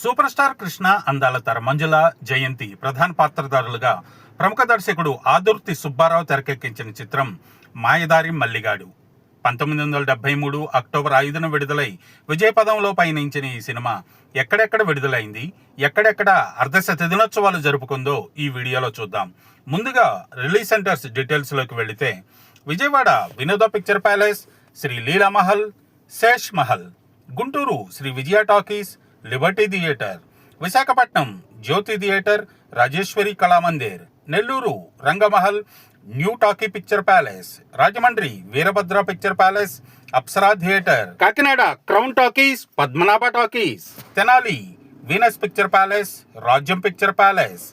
Super star Krishna అందాల తర మంజుల జయంతి ప్రధాన పాత్రధారులుగా ప్రముఖ దర్శకుడు ఆదుర్తి సుబ్బారావు తెరకెక్కించిన చిత్రం మాయదారి మల్లిగాడు. పంతొమ్మిది వందల డెబ్బై మూడు అక్టోబర్ ఐదున విడుదలై విజయపదంలో పయనించిన ఈ సినిమా ఎక్కడెక్కడ విడుదలైంది ఎక్కడెక్కడ అర్ధశత దినోత్సవాలు జరుపుకుందో ఈ వీడియోలో చూద్దాం. ముందుగా రిలీజ్ సెంటర్స్ డీటెయిల్స్లోకి వెళితే Vijayawada Vinoda picture palace Shri Leelamahal Sesh Mahal Guntur Shri Vijaya talkies Liberty theatre Visakhapatnam Jyothi theatre Rajeshwari Kalamandir Nellore Rangamahal New talkie picture palace Rajahmundry Veerabhadra picture palace Apsara theatre Kakinada Crown talkies Padmanabha talkies Tenali Venus picture palace Rajyam picture palace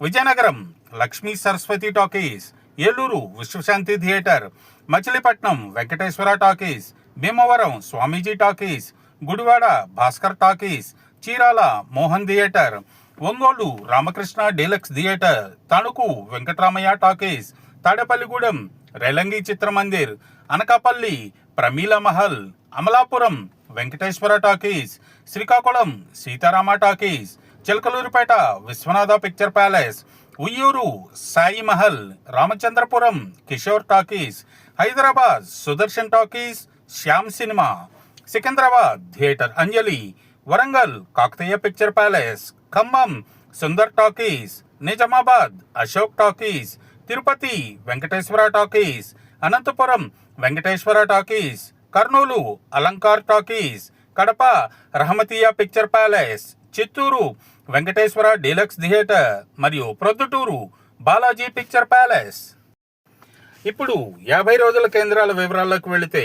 Vizianagaram Lakshmi Saraswathi talkies Eluru Vishwashanti theatre Machilipatnam Venkateswara talkies Bhimavaram Swamiji talkies Gudivada Bhaskar talkies Chirala Mohan theatre Ongole Ramakrishna deluxe theatre Tanuku Venkataramaiah talkies Tadepalligudem Relangi Chitramandir Anakapalli Pramila Mahal Amalapuram Venkateswara talkies Srikakulam Seetharama talkies Chilakaluripet Vishwanatha picture palace Uyyuru Sai Mahal Ramachandrapuram Kishore talkies Hyderabad Sudarshan talkies Shyam cinema. Secunderabad theatre Anjali Warangal Kakatiya picture palace Khammam Sundar talkies Nizamabad Ashok talkies Tirupati Venkateswara talkies Anantapur Venkateswara talkies Kurnool Alankar talkies Kadapa Rahmatiya picture palace Chittoor Venkateswara deluxe theatre మరియు Proddatur Balaji picture palace. ఇప్పుడు యాభై రోజుల కేంద్రాల వివరాల్లోకి వెళితే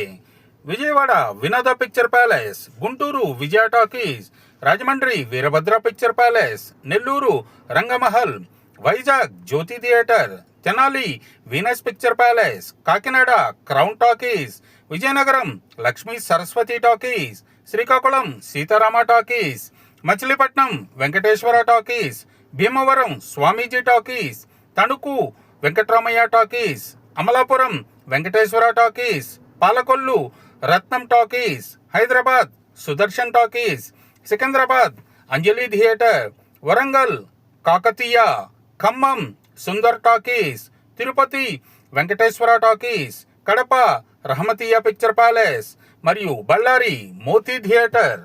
Vijayawada Vinoda picture palace Guntur Vijaya talkies Rajahmundry Veerabhadra picture palace Nellore Rangamahal Vizag Jyothi theatre Tenali Venus picture palace Kakinada Crown talkies Vizianagaram Lakshmi Saraswathi talkies Srikakulam Seetharama talkies Machilipatnam Venkateswara talkies Bhimavaram Swamiji talkies Tanuku Venkatramaiah talkies Amalapuram Venkateswara talkies Palakollu Ratnam talkies Hyderabad Sudarshan talkies Secunderabad Anjali theatre Warangal Kakatiya Khammam Sundar talkies Tirupati Venkateswara talkies Kadapa Rahmatiya picture palace మరియు Bellary Moti theatre